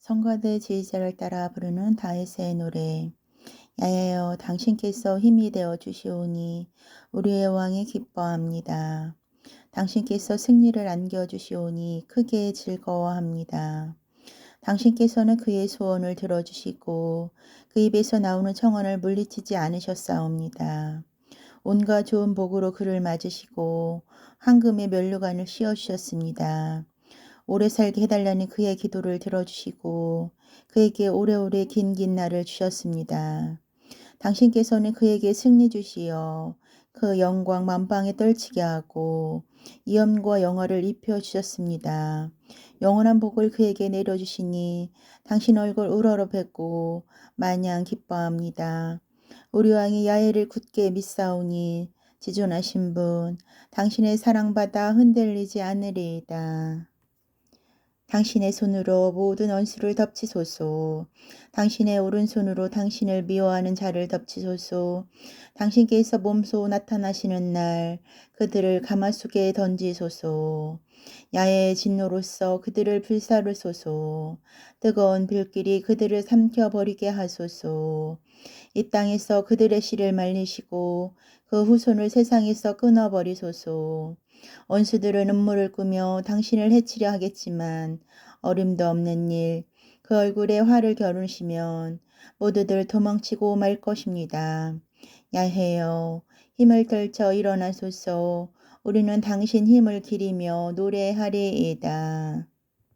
성가대 지휘자를 따라 부르는 다윗의 노래. 야야여 당신께서 힘이 되어 주시오니 우리의 왕이 기뻐합니다. 당신께서 승리를 안겨 주시오니 크게 즐거워합니다. 당신께서는 그의 소원을 들어주시고 그 입에서 나오는 청언을 물리치지 않으셨사옵니다. 온갖 좋은 복으로 그를 맞으시고 황금의 면류관을 씌워주셨습니다. 오래 살게 해달라는 그의 기도를 들어주시고 그에게 오래오래 긴긴 날을 주셨습니다. 당신께서는 그에게 승리 주시어 그 영광 만방에 떨치게 하고 이엄과 영화를 입혀 주셨습니다. 영원한 복을 그에게 내려주시니 당신 얼굴 우러러 뵙고 마냥 기뻐합니다. 우리 왕이 야외를 굳게 믿사오니 지존하신 분 당신의 사랑받아 흔들리지 않으리이다. 당신의 손으로 모든 원수를 덮치소서. 당신의 오른손으로 당신을 미워하는 자를 덮치소서. 당신께서 몸소 나타나시는 날 그들을 가마 속에 던지소서. 야의 진노로서 그들을 불사르소서. 뜨거운 불길이 그들을 삼켜버리게 하소서. 이 땅에서 그들의 씨를 말리시고 그 후손을 세상에서 끊어버리소서. 원수들은 음모를 꾸며 당신을 해치려 하겠지만 어림도 없는 일, 그 얼굴에 화를 겨루시면 모두들 도망치고 말 것입니다. 야해요. 힘을 떨쳐 일어나소서. 우리는 당신 힘을 기리며 노래하리이다.